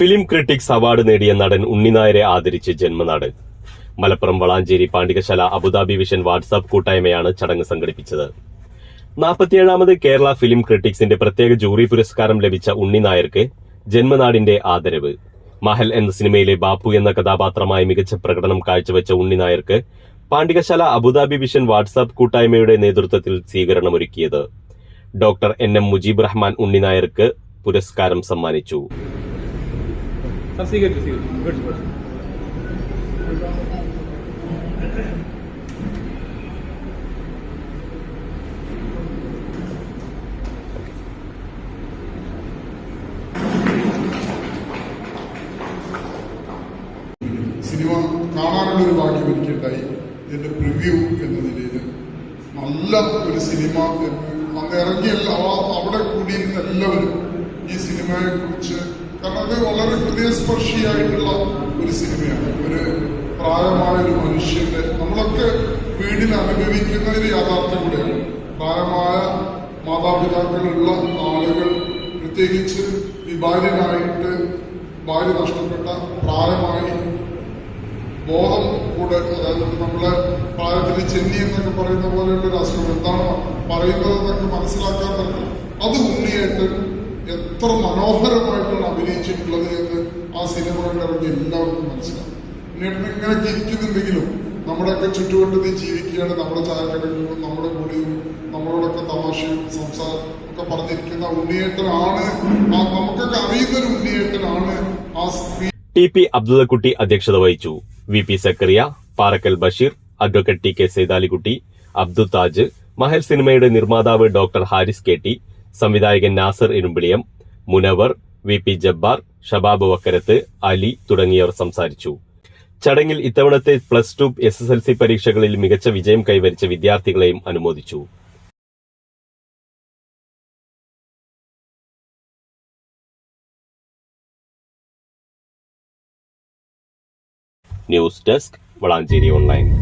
Film critics award നേടിയ നടൻ ഉണ്ണിനായരെ ആദരിച്ച് ജന്മനാട്. Malappuram Valanchery Pandikasala Abu Dhabi vision WhatsApp കൂട്ടായ്മയാണ് ചടങ്ങ് സംഘടിപ്പിച്ചത്. നാൽപ്പത്തിയേഴാമത് കേരള ഫിലിം ക്രിട്ടിക്സിന്റെ പ്രത്യേക ജൂറി പുരസ്കാരം ലഭിച്ച ഉണ്ണിനായർക്ക് ജന്മനാടിന്റെ ആദരവ്. മഹൽ എന്ന സിനിമയിലെ ബാപ്പു എന്ന കഥാപാത്രമായി മികച്ച പ്രകടനം കാഴ്ചവെച്ച ഉണ്ണിനായർക്ക് Pandikasala Abu Dhabi vision WhatsApp കൂട്ടായ്മയുടെ നേതൃത്വത്തിൽ സ്വീകരണമൊരുക്കിയത്. Doctor N M Mujeeb Rahman ഉണ്ണിനായർക്ക് പുരസ്കാരം സമ്മാനിച്ചു. സ്വീകരിച്ചു സ്വീകരിച്ചു. ഗുഡ് സിനിമ കാണാനുള്ള ഒരു ഭാഗ്യം എനിക്കുണ്ടായി. ഇതിന്റെ പ്രിവ്യൂ എന്ന നിലയിൽ നല്ല ഒരു സിനിമ അന്ന് ഇറങ്ങിയല്ല അവിടെ കൂടിയിരുന്ന എല്ലാവരും ഈ സിനിമയെ കുറിച്ച് കാരണം അത് വളരെ ഹൃദയസ്പർശിയായിട്ടുള്ള ഒരു സിനിമയാണ്. ഒരു പ്രായമായ ഒരു മനുഷ്യന്റെ നമ്മളൊക്കെ വീടിൽ അനുഭവിക്കുന്ന ഒരു യാഥാർത്ഥ്യം കൂടെയാണ്. പ്രായമായ മാതാപിതാക്കളുള്ള ആളുകൾ പ്രത്യേകിച്ച് വിഭാര്യനായിട്ട് ഭാര്യ നഷ്ടപ്പെട്ട പ്രായമായി ബോധം കൂടെ അതായത് നമ്മളെ പ്രായത്തിൽ ചെന്നി എന്നൊക്കെ പറയുന്ന പോലെയുള്ള ഒരു അസുഖം എന്താണ് പറയുന്നത് എന്നൊക്കെ മനസ്സിലാക്കാത്തവർക്ക് അത് ഉണ്ണിയേട്ടൻ എത്ര മനോഹരമായിട്ടാണ് അഭിനയിച്ചിട്ടുള്ളത് എന്ന് ആ സിനിമകളുടെ കണ്ടിറങ്ങി എല്ലാവർക്കും മനസ്സിലാവും. നേട്ടൻ ഇങ്ങനെ ജീവിക്കുന്നുണ്ടെങ്കിലും നമ്മുടെയൊക്കെ ചുറ്റുവട്ടത്തിൽ ജീവിക്കുകയാണ് നമ്മുടെ ചായക്കടകളിലും നമ്മുടെ കൂടെയും നമ്മളോടൊക്കെ തമാശയും സംസാരം ഒക്കെ പറഞ്ഞിരിക്കുന്ന ഉണ്ണിയേട്ടനാണ്. നമുക്കൊക്കെ അറിയുന്ന ഒരു ഉണ്ണിയേട്ടനാണ് ആ സ്ത്രീ. ടി പി അബ്ദുള്ളക്കുട്ടി അധ്യക്ഷത വഹിച്ചു. V P Zakariya Parakkal Basheer advocate T K Sethalikutty Abdu Taj Mahal സിനിമയുടെ നിർമ്മാതാവ് ഡോക്ടർ ഹാരിസ് കെ ടി സംവിധായകൻ നാസർ ഇരുമ്പിളിയം മുനവർ വി പി ജബ്ബാർ ഷബാബ് വക്കരത്ത് അലി തുടങ്ങിയവർ സംസാരിച്ചു. ചടങ്ങിൽ ഇത്തവണത്തെ plus two S S L C പരീക്ഷകളിൽ മികച്ച വിജയം കൈവരിച്ച വിദ്യാർത്ഥികളെയും അനുമോദിച്ചു. News desk Valanchery online.